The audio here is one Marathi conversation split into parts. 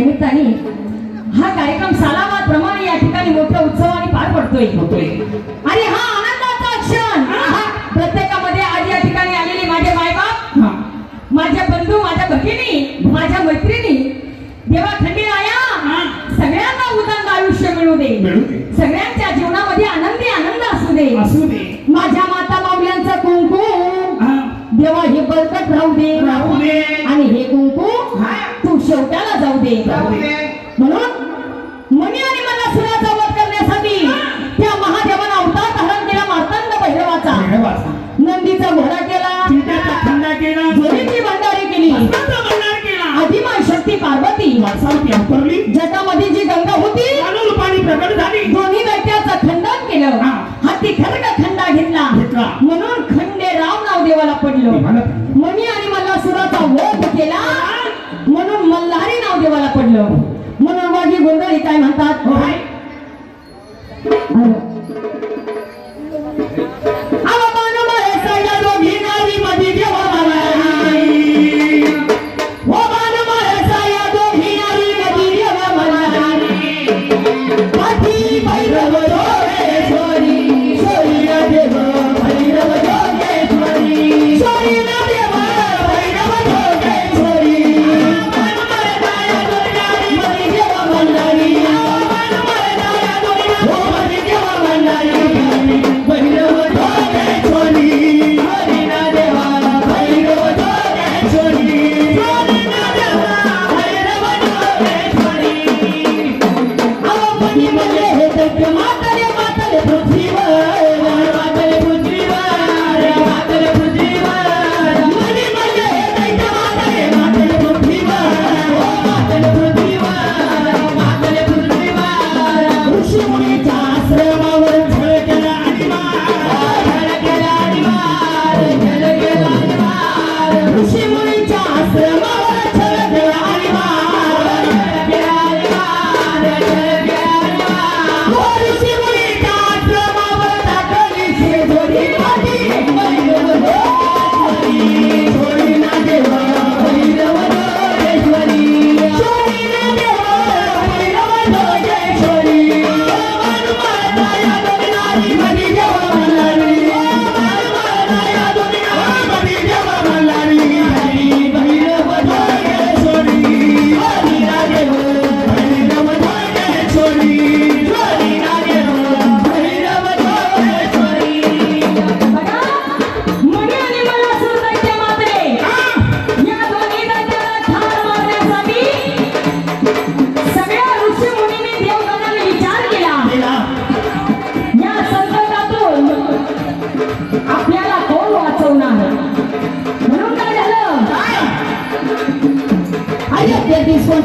निमित्ताने हा कार्यक्रम सालाबाद प्रमाणे या ठिकाणी मोठ्या उत्सवाने पार पडतोय. होतोय. आणि हा आनंदाचा क्षण. प्रत्येकामध्ये आज या ठिकाणी आलेले माझे मायबाप माझ्या बंधू माझ्या भगिनी माझ्या मैत्रिणी देवा खंडीराया सगळ्यांना उदंड आयुष्य मिळू दे. सगळ्यांच्या जीवनामध्ये आनंदी आनंद असू दे. असू दे. माझ्या माता बळकट राहू दे. राहू दे. आणि हे कुंकू तू शेवट्याला जाऊ दे. म्हणून मनी आणि मला सुराचा वध करण्यासाठी त्या महादेवानं अवतार धारण केला मातंड भैरवाचा. नंदीचा घोडा केला. भंडारी केली. अधिमान शक्ती पार्वती. जगामध्ये जी गंगा होती पाणी प्रकट झाली. दोन्ही दैत्याचं खंडन केलं. हत्ती खरं खंडा घेतला. म्हणून देवाला पडलो. मनी आणि मल्लासुराचा वध केला. म्हणून मल्हारी नाव देवाला पडलं. म्हणून माझी गोंधळी काय म्हणतात.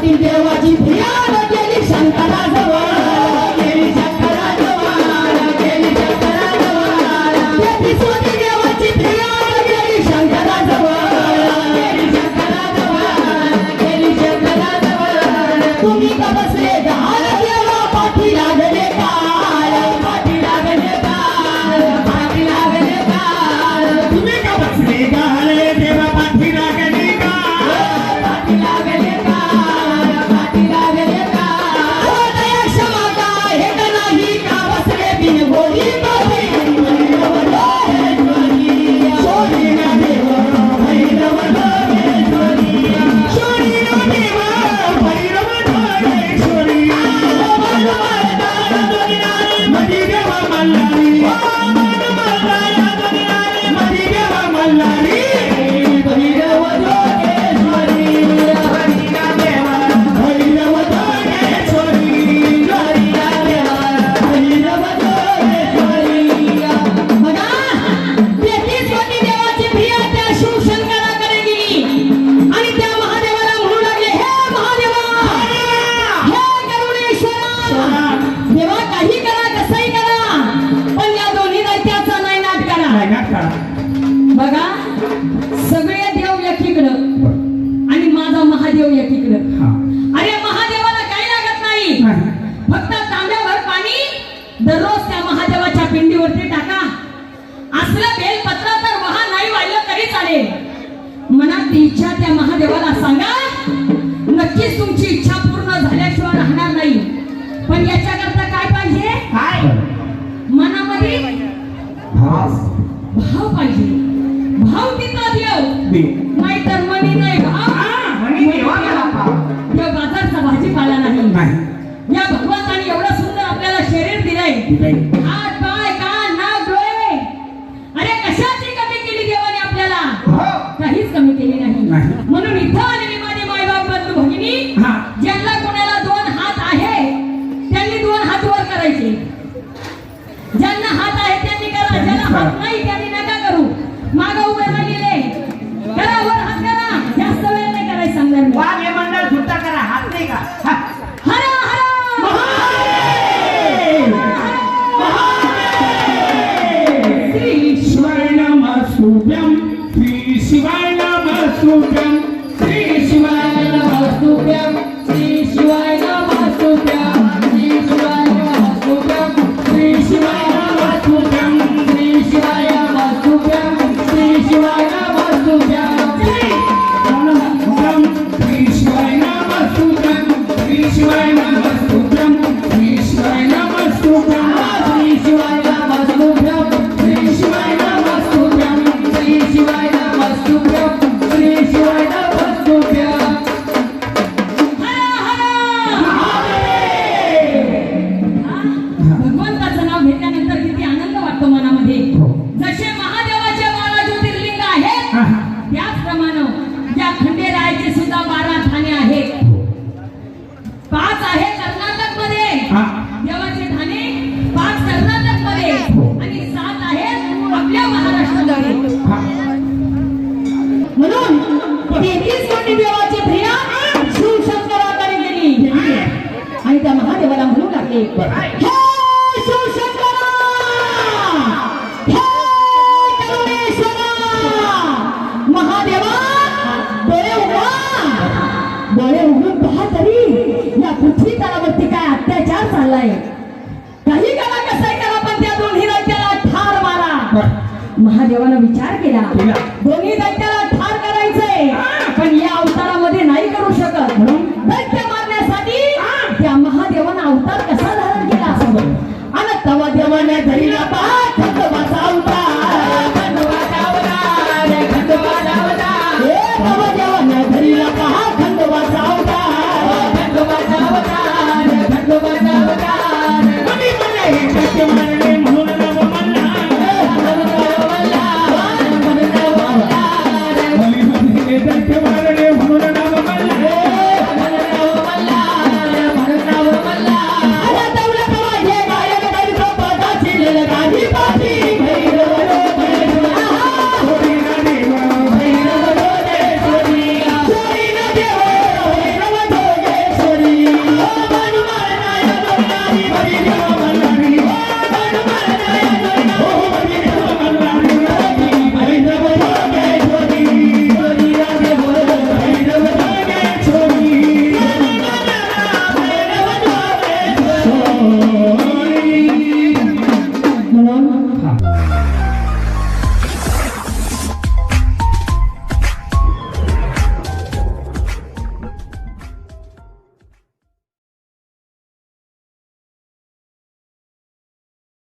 que deu. Minha bonita wil je die club gaan. हात म्हणून इथं आलेली माझे मायबाप बंधू भगिनी ज्यांना कोणाला दोन हात आहे त्यांनी दोन हात वर करायचे. ज्यांना हात आहे त्यांनी करा. ज्यांना हात नाही त्यांनी नका करू. माग Sufiam, Fisi Baila Mas मारलाय काही करा कसं करा पण त्या दोन्ही दैत्याला ठार मारा. महादेवानं विचार केला. दोन्ही दैत्याला ठार करायचंय. पण या अवतारामध्ये नाही करू शकत.